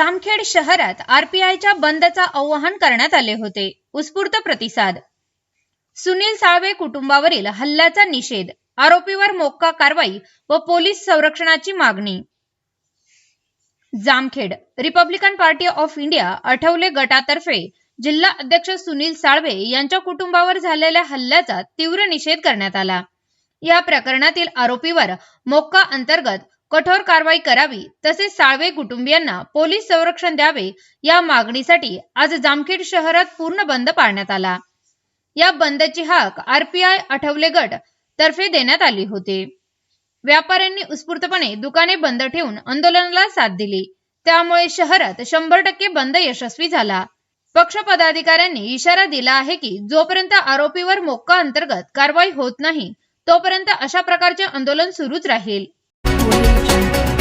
जामखेड शहरात आरपीआयच्या बंदचा आवाहन करण्यात आले होते. उत्स्फूर्त प्रतिसाद. सुनील साळवे कुटुंबावरील हल्ल्याचा निषेध. आरोपीवर मोक्का कारवाई व पोलीस संरक्षणाची मागणी. Jamkhed. Republican Party of India Athawale गटातर्फे जिल्हा अध्यक्ष सुनील साळवे यांच्या कुटुंबावर झालेल्या हल्ल्याचा तीव्र निषेध करण्यात आला. या प्रकरणातील आरोपीवर मोक्का अंतर्गत कठोर कारवाई करावी तसेच साळवे कुटुंबियांना पोलीस संरक्षण द्यावे या मागणीसाठी आज जामखेड शहरात पूर्ण बंद पाळण्यात आला. या बंदची हाक आरपीआय आठवले गट तर्फे देण्यात आली होती. व्यापाऱ्यांनी उत्स्फूर्तपणे दुकाने बंद ठेवून आंदोलनाला साथ दिली. त्यामुळे शहरात शंभर टक्के बंद यशस्वी झाला. पक्ष पदाधिकाऱ्यांनी इशारा दिला आहे की जोपर्यंत आरोपीवर मोक्का अंतर्गत कारवाई होत नाही तोपर्यंत अशा प्रकारचे आंदोलन सुरूच राहील. 我有一张